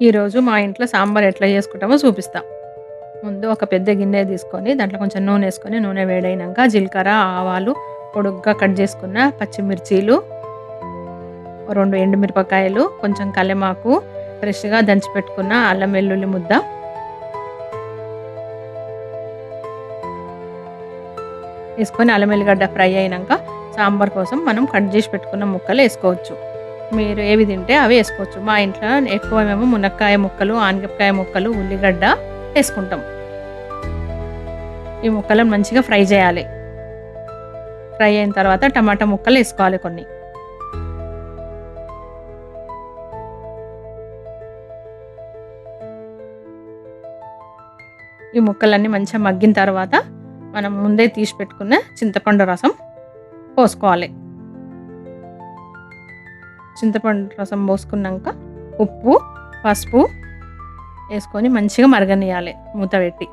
ఈరోజు మా ఇంట్లో సాంబార్ ఎట్లా చేసుకుంటామో చూపిస్తాం ముందు ఒక పెద్ద గిన్నె తీసుకొని దాంట్లో కొంచెం నూనె వేసుకొని నూనె వేడైనాక జీలకర్ర, ఆవాలు, పొడుగ్గా కట్ చేసుకున్న పచ్చిమిర్చీలు, రెండు ఎండుమిరపకాయలు, కొంచెం కలెమాకు ఫ్రెష్‌గా దంచి పెట్టుకున్న అల్లం వెల్లుల్లి ముద్ద. వేసుకొని అల్లం ఎల్లిగడ్డ ఫ్రై అయినాక సాంబార్ కోసం మనం కట్ చేసి పెట్టుకున్న ముక్కలు వేసుకోవచ్చు. మీరు ఏవి తింటే అవి వేసుకోవచ్చు. మా ఇంట్లో ఎక్కువ మేము మునక్కాయ ముక్కలు, ఆనపకాయ ముక్కలు, ఉల్లిగడ్డ వేసుకుంటాం. ఈ ముక్కలను మంచిగా ఫ్రై చేయాలి. ఫ్రై అయిన తర్వాత టమాటా ముక్కలు వేసుకోవాలి కొన్ని. ఈ ముక్కలన్నీ మంచిగా మగ్గిన తర్వాత మనం ముందే తీసి పెట్టుకున్న చింతపండు రసం పోసుకోవాలి. చింతపండు రసం పోసుకున్నాక ఉప్పు, పసుపు వేసుకొని మంచిగా మరగనియాలి మూత పెట్టి.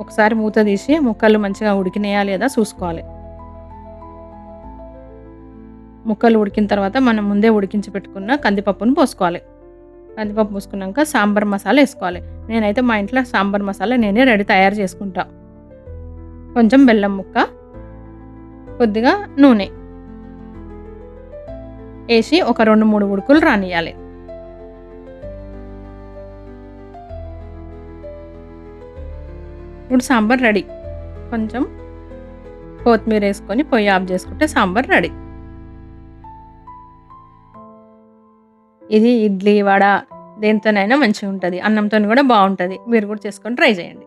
ఒకసారి మూత తీసి ముక్కలు మంచిగా ఉడికినాయా లేదా చూసుకోవాలి. ముక్కలు ఉడికిన తర్వాత మనం ముందే ఉడికించి పెట్టుకున్న కందిపప్పును పోసుకోవాలి. కందిపప్పు పోసుకున్నాక సాంబార్ మసాలా వేసుకోవాలి. నేనైతే మా ఇంట్లో సాంబార్ మసాలా నేనే రెడీ తయారు చేసుకుంటాను కొంచెం బెల్లం ముక్క, కొద్దిగా నూనె వేసి ఒక 2, 3 ఉడుకులు రానియాలి. ఇప్పుడు సాంబార్ రెడీ. కొంచెం కొత్తిమీర వేసుకొని పొయ్యి ఆఫ్ చేసుకుంటే సాంబార్ రెడీ. ఇది ఇడ్లీ, వడ దేనితోనైనా మంచిగా ఉంటుంది అన్నంతోని కూడా బాగుంటుంది మీరు కూడా చేసుకొని ట్రై చేయండి.